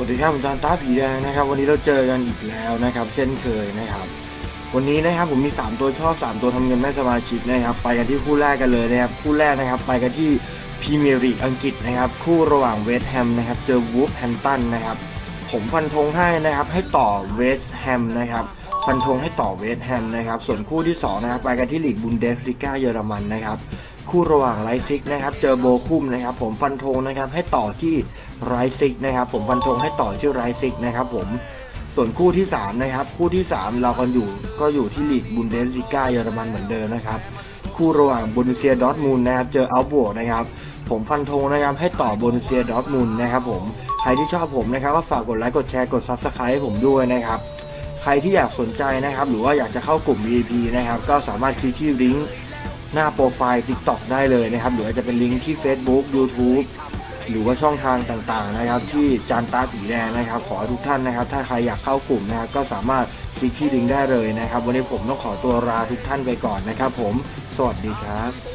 วัสดีครับผมจานต้าผีแดงนะครับ วันนี้เราเจอกันอีกแล้วนะครับ เช่นเคยนะครับ วันนี้นะครับผมมี 3 ตัวชอบ 3 ตัวทำเงินให้สมาชิกนะครับ ไปกันที่คู่แรกกันเลยนะครับคู่แรกนะครับ ไปกันที่พรีเมียร์ลีกอังกฤษนะครับ คู่ระหว่างเวสต์แฮมนะครับ เจอวูฟแฮมตันนะครับ ผมฟันธงให้นะครับ ให้ต่อเวสต์แฮมนะครับ ฟันธงให้ต่อเวสต์แฮมนะครับ ส่วนคู่ที่2นะครับ ไปกันที่ลีกบุนเดสลิก้าเยอรมันนะครับ คู่ระหว่างไลซิกนะครับเจอโบคุมนะครับผมฟันธงนะครับให้ต่อที่ไรซิกนะครับผมฟันธงให้ต่อที่ไรซิกนะครับผมส่วนคู่ที่3นะครับคู่ที่ 3 เรากันอยู่ก็อยู่ที่ลีกบุนเดสลิก้าเยอรมันเหมือนเดิมนะครับคู่ระหว่างบ o นเซียดอทมูลนะครับเจออัลบวกนะครับผมฟันธงนะครับให้ต่อบ o นเซียดอทมูลนะครับผมใครที่ชอบผมนะครับก็ฝากกดไลค์กดแชร์กด Subscribe ให้ผมด้วยนะครับใครที่อยากสนใจนะครับหรือว่าอยากจะเข้ากลุ่ม VIP นะครับก็สามารถคลิกที่ลิงก์ หน้าโปรไฟล์ TikTok ได้เลยนะครับ หรือว่าจะเป็นลิงก์ที่ Facebook YouTube หรือว่าช่องทางต่างๆนะครับ ที่จานตาผีแดงนะครับ ขอทุกท่านนะครับ ถ้าใครอยากเข้ากลุ่มนะครับก็สามารถคลิกที่ลิงก์ได้เลยนะครับ วันนี้ผมต้องขอตัวลาทุกท่านไปก่อนนะครับ ผม สวัสดีครับ